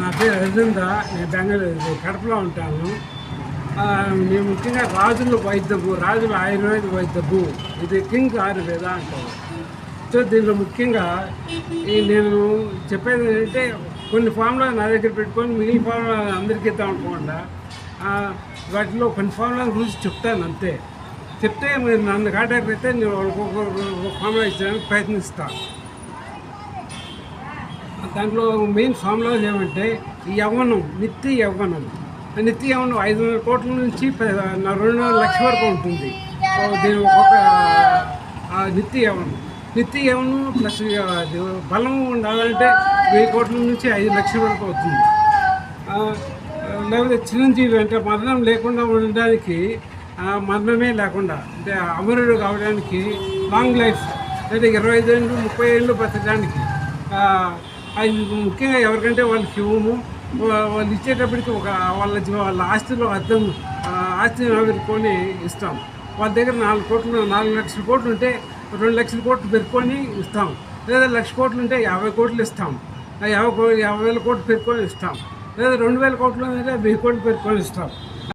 నా పేరు అరవింద నేను బెంగళూరు కడపలో ఉంటాను. మేము నేను ముఖ్యంగా రాజుల వైద్యపు రాజుల ఆయుర్వేద వైద్యపు ఇది కింగ్ ఆయుర్వేద అంటారు. సో దీనిలో ముఖ్యంగా ఈ నేను చెప్పేది ఏంటంటే కొన్ని ఫామ్లో నా దగ్గర పెట్టుకొని మిగిలిన ఫామ్లో అందరికీ ఇద్దాం అనుకోకుండా వాటిలో కొన్ని ఫామ్ల గురించి చెప్తాను అంతే. చెప్తే మీరు నన్ను కాంటాక్ట్ అయితే నేను ఒక్కొక్క ఫార్ములా ఇచ్చడానికి ప్రయత్నిస్తాను. దాంట్లో మెయిన్ ఫార్ములా ఏమంటే ఈ యవ్వనం నిత్య యవ్వనం. ఆ నిత్య యవ్వనం ఐదు వందల కోట్ల నుంచి రెండున్నర లక్షల వరకు ఉంటుంది. దీని ఒక్కొక్క నిత్య యవ్వనం. నిత్య యవ్వనం ప్లస్ బలం ఉండాలంటే వెయ్యి కోట్ల నుంచి ఐదు లక్షల వరకు అవుతుంది. లేకపోతే చిరంజీవి అంటే మరణం లేకుండా ఉండడానికి మరణమే లేకుండా అంటే అమరుడు కావడానికి లాంగ్ లైఫ్ అంటే ఇరవై ఐదు ఏళ్ళు ముప్పై ఏళ్ళు బతకడానికి అది ముఖ్యంగా ఎవరికంటే వాళ్ళకి శివము వాళ్ళు ఇచ్చేటప్పటికి ఒక వాళ్ళ వాళ్ళ ఆస్తిలో అర్థం ఆస్తిని పెరుకొని ఇస్తాం. వాళ్ళ దగ్గర నాలుగు కోట్లు నాలుగు లక్షల కోట్లు ఉంటే రెండు లక్షల కోట్లు పెరుకొని ఇస్తాం. లేదా లక్ష కోట్లు ఉంటే యాభై కోట్లు ఇస్తాం. ఆ యాభై యాభై వేల కోట్లు పెట్టుకొని ఇస్తాం. లేదా రెండు వేల కోట్లు ఉంటే వెయ్యి కోట్లు పెట్టుకొని ఇస్తాం.